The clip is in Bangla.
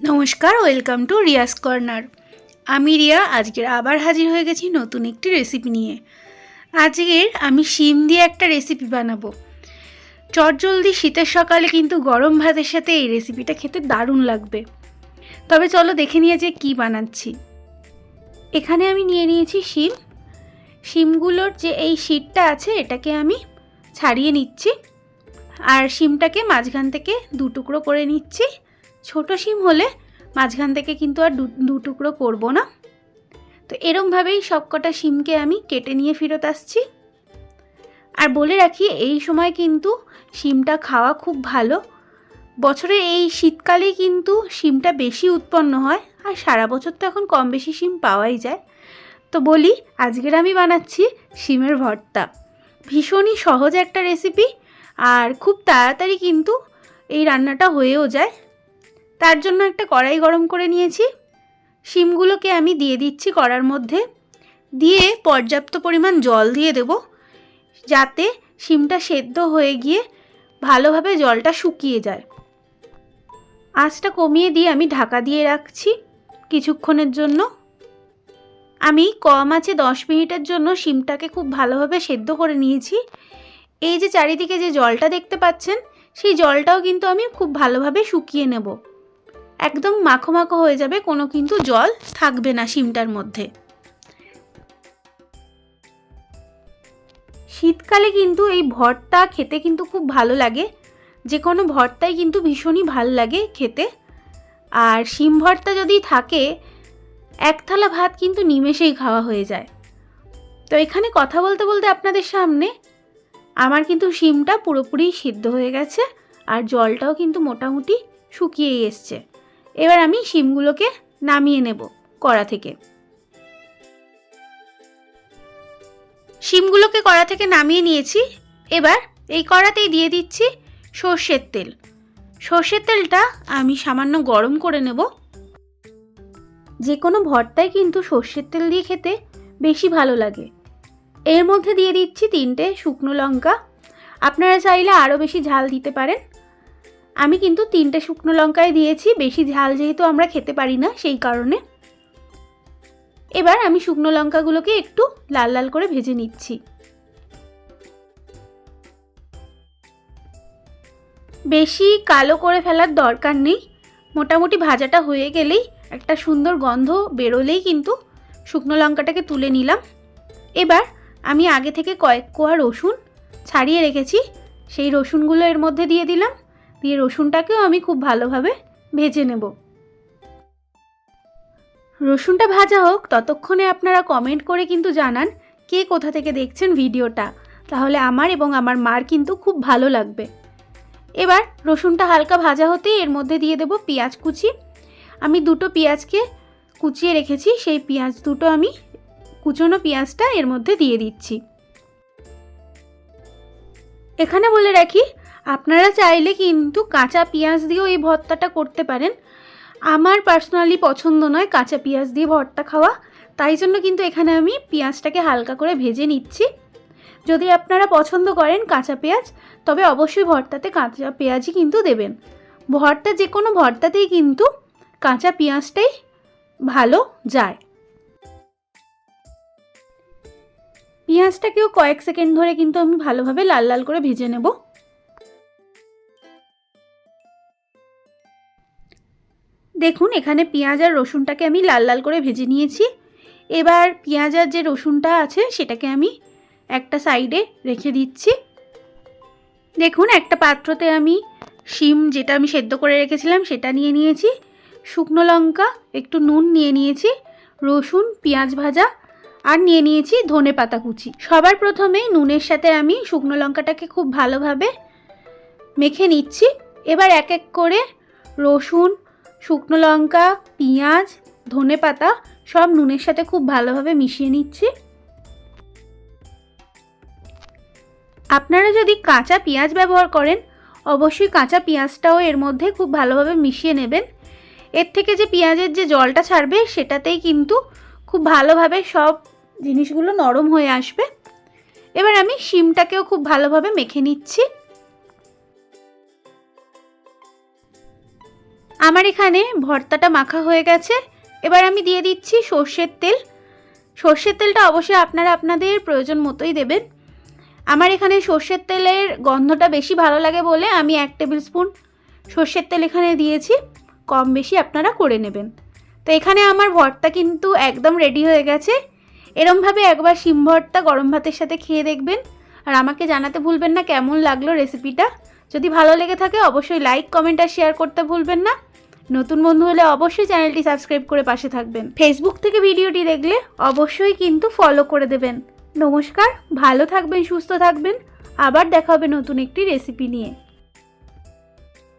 নমস্কার, ওয়েলকাম টু রিয়াস কর্নার। আমি রিয়া, আজকের আবার হাজির হয়ে গেছি নতুন একটি রেসিপি নিয়ে। আজকের আমি শিম দিয়ে একটা রেসিপি বানাবো। চটজলদি শীতের সকালে কিন্তু গরম ভাতের সাথে এই রেসিপিটা খেতে দারুণ লাগবে। তবে চলো দেখে নিয়ে যে কী বানাচ্ছি। এখানে আমি নিয়ে নিয়েছি শিম। শিমগুলোর যে এই শীটটা আছে, এটাকে আমি ছাড়িয়ে নিচ্ছি। আর শিমটাকে মাঝখান থেকে দু টুকরো করে নিচ্ছি। ছোট শিম হলে মাঝখান থেকে কিন্তু আর দু- টুকরো করব না। তো এরমভাবেই সবকটা শিমকে আমি কেটে নিয়ে ফেরত আসছি। আর বলে রাখি, এই সময় কিন্তু শিমটা খাওয়া খুব ভালো। বছরে এই শীতকালেই কিন্তু শিমটা বেশি উৎপন্ন হয়, আর সারা বছর তো এখন কম বেশি শিম পাওয়াই যায়। তো বলি, আজকের আমি বানাচ্ছি শিমের ভর্তা। ভীষণই সহজ একটা রেসিপি আর খুব তাড়াতাড়ি কিন্তু এই রান্নাটা হয়েও যায়। তার জন্য একটা কড়াই গরম করে নিয়েছি। শিমগুলোকে আমি দিয়ে দিচ্ছি কড়ার মধ্যে। দিয়ে পর্যাপ্ত পরিমাণ জল দিয়ে দেব, যাতে শিমটা সেদ্ধ হয়ে গিয়ে ভালোভাবে জলটা শুকিয়ে যায়। আঁচটা কমিয়ে দিয়ে আমি ঢাকা দিয়ে রাখছি কিছুক্ষণের জন্য। আমি কম আছে দশ মিনিটের জন্য শিমটাকে খুব ভালোভাবে সেদ্ধ করে নিয়েছি। এই যে চারিদিকে যে জলটা দেখতে পাচ্ছেন, সেই জলটাও কিন্তু আমি খুব ভালোভাবে শুকিয়ে নেব। একদম মাখো মাখো হয়ে যাবে, কোনো কিন্তু জল থাকবে না শিমটার মধ্যে। শীতকালে কিন্তু এই ভর্তা খেতে কিন্তু খুব ভালো লাগে। যে কোনো ভর্তাই কিন্তু ভীষণই ভালো লাগে খেতে। আর শিম ভর্তা যদি থাকে, এক থালা ভাত কিন্তু নিমেষেই খাওয়া হয়ে যায়। তো এখানে কথা বলতে বলতে আপনাদের সামনে, আমার কিন্তু শিমটা পুরোপুরি সিদ্ধ হয়ে গেছে, আর জলটাও কিন্তু মোটামুটি শুকিয়েই এসছে। এবার আমি শিমগুলোকে নামিয়ে নেব কড়া থেকে। শিমগুলোকে কড়া থেকে নামিয়ে নিয়েছি। এবার এই কড়াতেই দিয়ে দিচ্ছি সর্ষের তেল। সর্ষের তেলটা আমি সামান্য গরম করে নেব। যে কোনো ভর্তায় কিন্তু সর্ষের তেল দিয়ে খেতে বেশি ভালো লাগে। এর মধ্যে দিয়ে দিচ্ছি তিনটে শুকনো লঙ্কা। আপনারা চাইলে আরও বেশি ঝাল দিতে পারেন। আমি কিন্তু তিনটে শুকনো লঙ্কায় দিয়েছি, বেশি ঝাল যেহেতু আমরা খেতে পারি না সেই কারণে। এবার আমি শুকনো লঙ্কাগুলোকে একটু লাল লাল করে ভেজে নিচ্ছি। বেশি কালো করে ফেলার দরকার নেই। মোটামুটি ভাজাটা হয়ে গেলেই একটা সুন্দর গন্ধ বেরোলেই কিন্তু শুকনো লঙ্কাটাকে তুলে নিলাম। এবার আমি আগে থেকে কয়েক কোয়া রসুন ছাড়িয়ে রেখেছি, সেই রসুনগুলো এর মধ্যে দিয়ে দিলাম। দিয়ে রসুনটাকেও আমি খুব ভালোভাবে ভেজে নেব। রসুনটা ভাজা হোক, ততক্ষণে আপনারা কমেন্ট করে কিন্তু জানান কে কোথা থেকে দেখছেন ভিডিওটা। তাহলে আমার এবং আমার মার কিন্তু খুব ভালো লাগবে। এবার রসুনটা হালকা ভাজা হতেই এর মধ্যে দিয়ে দেব পেঁয়াজ কুচি। আমি দুটো পেঁয়াজকে কুচিয়ে রেখেছি, সেই পেঁয়াজ দুটো আমি কুচনো পেঁয়াজটা এর মধ্যে দিয়ে দিচ্ছি। এখানে বলে রাখি আপনারা চাইলে কিন্তু কাঁচা পেঁয়াজ দিয়েও এই ভর্তাটা করতে পারেন। আমার পার্সোনালি পছন্দ নয় কাঁচা পেঁয়াজ দিয়ে ভর্তা খাওয়া। তাই জন্য কিন্তু এখানে আমি পেঁয়াজটাকে হালকা করে ভেজে নিচ্ছি। যদি আপনারা পছন্দ করেন কাঁচা পেঁয়াজ, তবে অবশ্যই ভর্তাতে কাঁচা পেঁয়াজই কিন্তু দেবেন। ভর্তা যে কোনো ভর্তাতেই কিন্তু কাঁচা পেঁয়াজটাই ভালো যায়। পেঁয়াজটাকেও কয়েক সেকেন্ড ধরে কিন্তু আমি ভালোভাবে লাল লাল করে ভেজে নেব। দেখুন, এখানে পেঁয়াজ আর রসুনটাকে আমি লাল লাল করে ভেজে নিয়েছি। এবার পেঁয়াজ আর যে রসুনটা আছে, সেটাকে আমি একটা সাইডে রেখে দিচ্ছি। দেখুন, একটা পাত্রতে আমি শিম যেটা আমি সেদ্ধ করে রেখেছিলাম, সেটা নিয়ে নিয়েছি। শুকনো লঙ্কা, একটু নুন নিয়ে নিয়েছি, রসুন, পেঁয়াজ ভাজা, আর নিয়ে নিয়েছি ধনে পাতা কুচি। সবার প্রথমে নুনের সাথে আমি শুকনো লঙ্কাটাকে খুব ভালোভাবে মেখে নিচ্ছি। এবার এক এক করে রসুন শুকনো লঙ্কা, পেঁয়াজ, ধনে পাতা সব নুনের সাথে খুব ভালোভাবে মিশিয়ে নিচ্ছি। আপনারা যদি কাঁচা পেঁয়াজ ব্যবহার করেন, অবশ্যই কাঁচা পেঁয়াজটাও এর মধ্যে খুব ভালোভাবে মিশিয়ে নেবেন। এর থেকে যে পেঁয়াজের যে জলটা ছাড়বে, সেটাতেই কিন্তু খুব ভালোভাবে সব জিনিসগুলো নরম হয়ে আসবে। এবার আমি শিমটাকেও খুব ভালোভাবে মেখে নিচ্ছি। আমার এখানে ভর্তাটা মাখা হয়ে গেছে। এবার আমি দিয়ে দিচ্ছি সর্ষের তেল। সর্ষের তেলটা অবশ্যই আপনারা আপনাদের প্রয়োজন মতোই দেবেন। আমার এখানে সর্ষের তেলের গন্ধটা বেশি ভালো লাগে বলে আমি এক টেবিল স্পুন সর্ষের তেল এখানে দিয়েছি। কম বেশি আপনারা করে নেবেন। তো এখানে আমার ভর্তা কিন্তু একদম রেডি হয়ে গেছে। এরমভাবে একবার শিম ভর্তা গরম ভাতের সাথে খেয়ে দেখবেন। আর আমাকে জানাতে ভুলবেন না কেমন লাগল রেসিপিটা যদি ভালো লেগে থাকে অবশ্যই লাইক কমেন্ট আর শেয়ার করতে ভুলবেন না। নতুন বন্ধু হলে অবশ্যই চ্যানেলটি সাবস্ক্রাইব করে পাশে থাকবেন। ফেসবুক থেকে ভিডিওটি দেখলে অবশ্যই কিন্তু ফলো করে দেবেন। নমস্কার, ভালো থাকবেন, সুস্থ থাকবেন। আবার দেখা হবে নতুন একটি রেসিপি নিয়ে।